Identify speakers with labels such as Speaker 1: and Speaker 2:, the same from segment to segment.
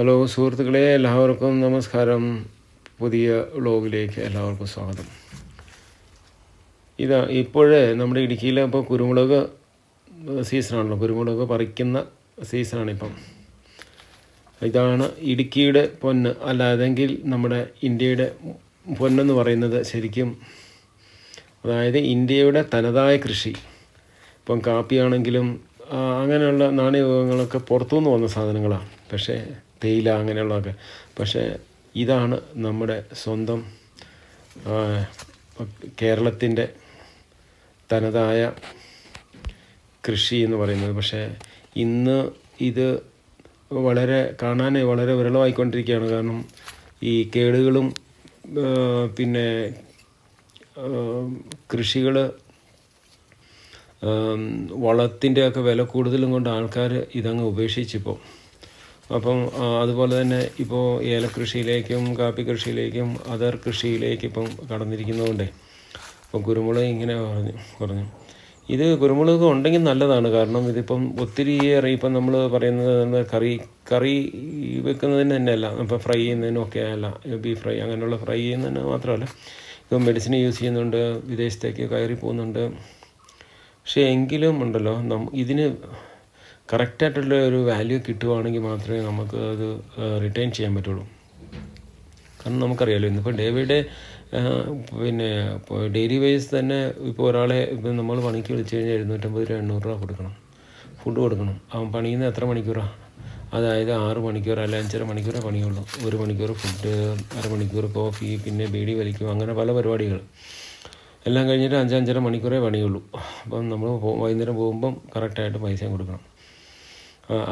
Speaker 1: Hello സുഹൃത്തുക്കളെ എല്ലാവർക്കും നമസ്കാരം. പുതിയ വ്ലോഗിലേക്ക് എല്ലാവർക്കും സ്വാഗതം. ഇതാ ഇപ്പോഴേ നമ്മുടെ ഇടുക്കിയിൽ ഇപ്പോൾ കുരുമുളക് സീസണാണല്ലോ. കുരുമുളക് പറിക്കുന്ന സീസണാണിപ്പം. ഇതാണ് ഇടുക്കിയുടെ പൊന്ന്. അല്ലാതെങ്കിൽ നമ്മുടെ ഇന്ത്യയുടെ പൊന്നെന്ന് പറയുന്നത് ശരിക്കും അതായത് ഇന്ത്യയുടെ തനതായ കൃഷി. ഇപ്പം കാപ്പിയാണെങ്കിലും അങ്ങനെയുള്ള നാണ്യവിഭവങ്ങളൊക്കെ പുറത്തുനിന്ന് വന്ന സാധനങ്ങളാണ്. പക്ഷേ തേയില അങ്ങനെയുള്ളതൊക്കെ. പക്ഷേ ഇതാണ് നമ്മുടെ സ്വന്തം കേരളത്തിന്റെ തനതായ കൃഷി എന്ന് പറയുന്നത്. പക്ഷേ ഇന്ന് ഇത് വളരെ കാണാൻ വളരെ വിരളമായിക്കൊണ്ടിരിക്കുകയാണ്. കാരണം ഈ കേടുകളും പിന്നെ കൃഷികൾ വളത്തിന്റെയൊക്കെ വില കൂടുതലും കൊണ്ട് ആൾക്കാർ ഇതങ്ങ് ഉപേക്ഷിച്ചിപ്പോൾ അപ്പം അതുപോലെ തന്നെ ഇപ്പോൾ ഏലക്കൃഷിയിലേക്കും കാപ്പി കൃഷിയിലേക്കും അതർ കൃഷിയിലേക്കും ഇപ്പം കടന്നിരിക്കുന്നതുകൊണ്ടേ ഇപ്പം കുരുമുളക് ഇങ്ങനെ പറഞ്ഞു പറഞ്ഞു ഇത് കുരുമുളക് ഉണ്ടെങ്കിൽ നല്ലതാണ്. കാരണം ഇതിപ്പം ഒത്തിരിയേറെ ഇപ്പം നമ്മൾ പറയുന്നത് കറി കറി വെക്കുന്നതിന് തന്നെയല്ല ഇപ്പം ഫ്രൈ ചെയ്യുന്നതിനും ഒക്കെ അല്ല ബീഫ് ഫ്രൈ അങ്ങനെയുള്ള ഫ്രൈ ചെയ്യുന്നതിന് മാത്രമല്ല. ഇപ്പം മെഡിസിൻ യൂസ് ചെയ്യുന്നുണ്ട് വിദേശത്തേക്ക് കയറി പോകുന്നുണ്ട്. പക്ഷേ എങ്കിലും ഉണ്ടല്ലോ നം ഇതിന് കറക്റ്റായിട്ടുള്ള ഒരു വാല്യൂ കിട്ടുവാണെങ്കിൽ മാത്രമേ നമുക്ക് അത് റിട്ടേൺ ചെയ്യാൻ പറ്റുള്ളൂ. കാരണം നമുക്കറിയാലോ ഇന്നിപ്പോൾ ഡേ ബൈ ഡേ പിന്നെ ഡെയിലി വൈസ് തന്നെ ഇപ്പോൾ ഒരാളെ ഇപ്പം നമ്മൾ പണിക്ക് വിളിച്ചു കഴിഞ്ഞാൽ എഴുന്നൂറ്റമ്പത് രൂപ എണ്ണൂറ് രൂപ കൊടുക്കണം. ഫുഡ് കൊടുക്കണം. അവൻ പണിയുന്ന എത്ര മണിക്കൂറാണ് അതായത് ആറ് മണിക്കൂർ അല്ല അഞ്ചര മണിക്കൂറേ പണിയുള്ളൂ. ഒരു മണിക്കൂർ ഫുഡ് അരമണിക്കൂർ കോഫി പിന്നെ ബീഡി വലിക്കും അങ്ങനെ പല പരിപാടികൾ. എല്ലാം കഴിഞ്ഞിട്ട് അഞ്ചഞ്ചര മണിക്കൂറേ പണിയുള്ളൂ. അപ്പം നമ്മൾ വൈകുന്നേരം പോകുമ്പം കറക്റ്റായിട്ട് പൈസയും കൊടുക്കണം.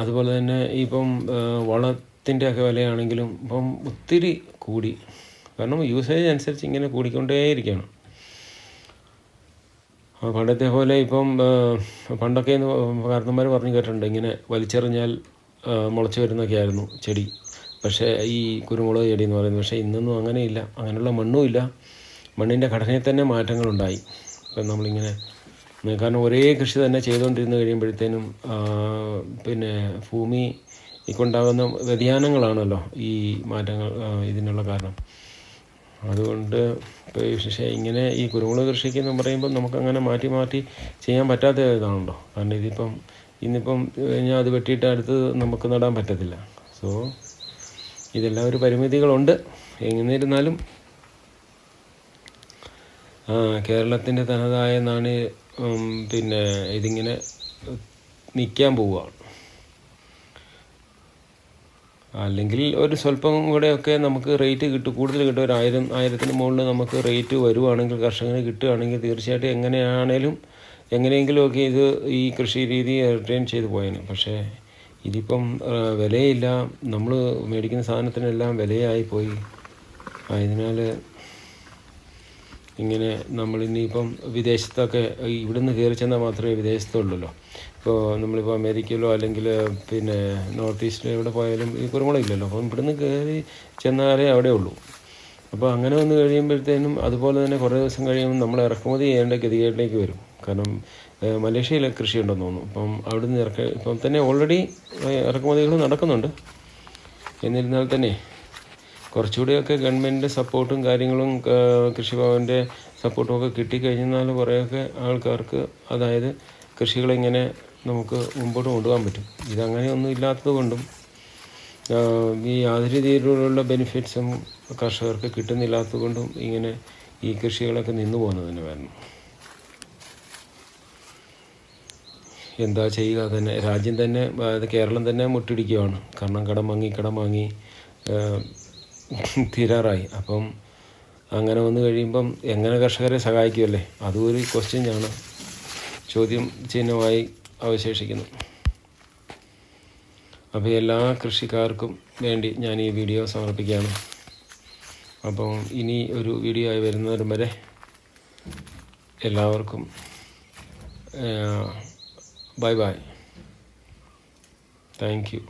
Speaker 1: അതുപോലെ തന്നെ ഇപ്പം വളത്തിന്റെ ഒക്കെ വിലയാണെങ്കിലും ഇപ്പം ഒത്തിരി കൂടി. കാരണം യൂസേജ് അനുസരിച്ച് ഇങ്ങനെ കൂടിക്കൊണ്ടേയിരിക്കുകയാണ്. പണ്ടത്തെ പോലെ ഇപ്പം പണ്ടൊക്കെ കാരണന്മാർ പറഞ്ഞു കേട്ടിട്ടുണ്ട്. ഇങ്ങനെ വലിച്ചെറിഞ്ഞാൽ മുളച്ചു മുളച്ച് വരുന്നൊക്കെ ആയിരുന്നു ചെടി. പക്ഷേ ഈ കുരുമുളക് ചെടി എന്ന് പറയുന്നത് പക്ഷേ ഇന്നൊന്നും അങ്ങനെയില്ല. അങ്ങനെയുള്ള മണ്ണുമില്ല മണ്ണിന്റെ ഘടനയിൽ തന്നെ മാറ്റങ്ങളുണ്ടായി. ഇപ്പം നമ്മളിങ്ങനെ കാരണം ഒരേ കൃഷി തന്നെ ചെയ്തുകൊണ്ടിരുന്ന് കഴിയുമ്പോഴത്തേനും പിന്നെ ഭൂമി ഉണ്ടാകുന്ന വ്യതിയാനങ്ങളാണല്ലോ ഈ മാറ്റങ്ങൾ ഇതിനുള്ള കാരണം. അതുകൊണ്ട് പക്ഷേ ഇങ്ങനെ ഈ കുരുമുളക് കൃഷിക്ക് എന്ന് പറയുമ്പോൾ നമുക്കങ്ങനെ മാറ്റി മാറ്റി ചെയ്യാൻ പറ്റാത്ത ഇതാണല്ലോ. കാരണം ഇതിപ്പം ഇന്നിപ്പം ഞാൻ അത് വെട്ടിയിട്ട് അടുത്ത് നമുക്ക് നടാൻ പറ്റത്തില്ല. സോ ഇതെല്ലാം ഒരു പരിമിതികളുണ്ട്. എന്നിരുന്നാലും കേരളത്തിന്റെ തനതായ നാണയ പിന്നെ ഇതിങ്ങനെ നിൽക്കാൻ പോവുകയാണ് അല്ലെങ്കിൽ ഒരു സ്വല്പം കൂടെയൊക്കെ നമുക്ക് റേറ്റ് കിട്ടും കൂടുതൽ കിട്ടും. ഒരു ആയിരം ആയിരത്തിന് മുകളിൽ നമുക്ക് റേറ്റ് വരുവാണെങ്കിൽ കർഷകന് കിട്ടുകയാണെങ്കിൽ തീർച്ചയായിട്ടും എങ്ങനെയാണേലും എങ്ങനെയെങ്കിലുമൊക്കെ ഇത് ഈ കൃഷി രീതി റിട്ടേൺ ചെയ്ത് പോയേനെ. പക്ഷേ ഇതിപ്പം വിലയില്ല. നമ്മൾ മേടിക്കുന്ന സാധനത്തിനെല്ലാം വിലയായി പോയി. ആയതിനാൽ ഇങ്ങനെ നമ്മൾ ഇനിയിപ്പം വിദേശത്തൊക്കെ ഇവിടുന്ന് കയറി ചെന്നാൽ മാത്രമേ വിദേശത്തുള്ളല്ലോ. ഇപ്പോൾ നമ്മളിപ്പോൾ അമേരിക്കയിലോ അല്ലെങ്കിൽ പിന്നെ നോർത്ത് ഈസ്റ്റിലോ എവിടെ പോയാലും ഈ കുരുമുളക് ഇല്ലല്ലോ. അപ്പം ഇവിടുന്ന് കയറി ചെന്നാലേ അവിടെ ഉള്ളൂ. അപ്പോൾ അങ്ങനെ വന്ന് കഴിയുമ്പോഴത്തേനും അതുപോലെ തന്നെ കുറേ ദിവസം കഴിയുമ്പോൾ നമ്മൾ ഇറക്കുമതി ചെയ്യേണ്ട ഗതികേടിലേക്ക് വരും. കാരണം മലേഷ്യയിൽ കൃഷി ഉണ്ടെന്ന് തോന്നുന്നു. അപ്പം അവിടുന്ന് ഇറക്ക ഇപ്പം തന്നെ ഓൾറെഡി ഇറക്കുമതികൾ നടക്കുന്നുണ്ട്. എന്നിരുന്നാൽ തന്നെ കുറച്ചുകൂടിയൊക്കെ ഗവൺമെന്റിന്റെ സപ്പോർട്ടും കാര്യങ്ങളും കൃഷി കൃഷിഭവന്റെ സപ്പോർട്ടും ഒക്കെ കിട്ടിക്കഴിഞ്ഞാൽ കുറേയൊക്കെ ആൾക്കാർക്ക് അതായത് കൃഷികളിങ്ങനെ നമുക്ക് മുമ്പോട്ട് കൊണ്ടുപോകാൻ പറ്റും. ഇതങ്ങനെയൊന്നും ഇല്ലാത്തത് കൊണ്ടും ഈ യാതൊരു രീതിയിലുള്ള ബെനിഫിറ്റ്സും കർഷകർക്ക് കിട്ടുന്നില്ലാത്തത് കൊണ്ടും ഇങ്ങനെ ഈ കൃഷികളൊക്കെ നിന്നു പോകുന്നതിന് കാരണം. എന്താ ചെയ്യുക? തന്നെ രാജ്യം തന്നെ കേരളം തന്നെ മുട്ടിടിക്കുകയാണ്. കാരണം കടം വാങ്ങി കടം വാങ്ങി തീരാറായി. അപ്പം അങ്ങനെ വന്നു കഴിയുമ്പം എങ്ങനെ കർഷകരെ സഹായിക്കുമല്ലേ അതും ഒരു ക്വസ്റ്റ്യൻ ആണ് ചോദ്യം ചിഹ്നമായി അവശേഷിക്കുന്നു. അപ്പോൾ എല്ലാ കൃഷിക്കാർക്കും വേണ്ടി ഞാൻ ഈ വീഡിയോ സമർപ്പിക്കുകയാണ്. അപ്പം ഇനി ഒരു വീഡിയോ ആയി വരുന്നവരും വരെ എല്ലാവർക്കും ബൈ ബൈ. Thank you.